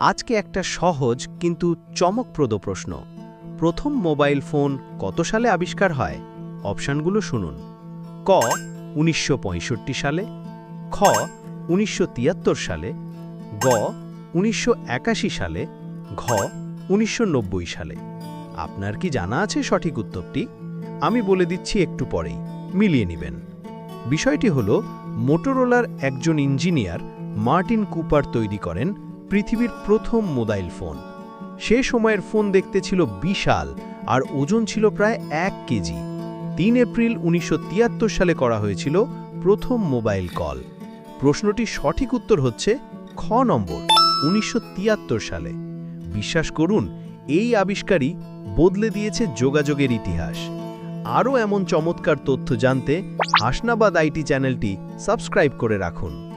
আজকে একটা সহজ কিন্তু চমকপ্রদ প্রশ্ন। প্রথম মোবাইল ফোন কত সালে আবিষ্কার হয়? অপশানগুলো শুনুন। ক, উনিশশো পঁয়ষট্টি সালে। খ, উনিশশো তিয়াত্তর সালে। গ, উনিশশো একাশি সালে। ঘ, উনিশশো নব্বই সালে। আপনার কি জানা আছে সঠিক উত্তরটি? আমি বলে দিচ্ছি একটু পরেই। মিলিয়ে নেবেন। বিষয়টি হল, মোটোরোলার একজন ইঞ্জিনিয়ার মার্টিন কুপার তৈরি করেন পৃথিবীর প্রথম মোবাইল ফোন। সে সময়ের ফোন দেখতে ছিল বিশাল আর ওজন ছিল প্রায় এক কেজি। তিন এপ্রিল উনিশশো তিয়াত্তর সালে করা হয়েছিল প্রথম মোবাইল কল। প্রশ্নটি সঠিক উত্তর হচ্ছে খ নম্বর, উনিশশো তিয়াত্তর সালে। বিশ্বাস করুন, এই আবিষ্কারই বদলে দিয়েছে যোগাযোগের ইতিহাস। আরও এমন চমৎকার তথ্য জানতে হাসনাবাদ আইটি চ্যানেলটি সাবস্ক্রাইব করে রাখুন।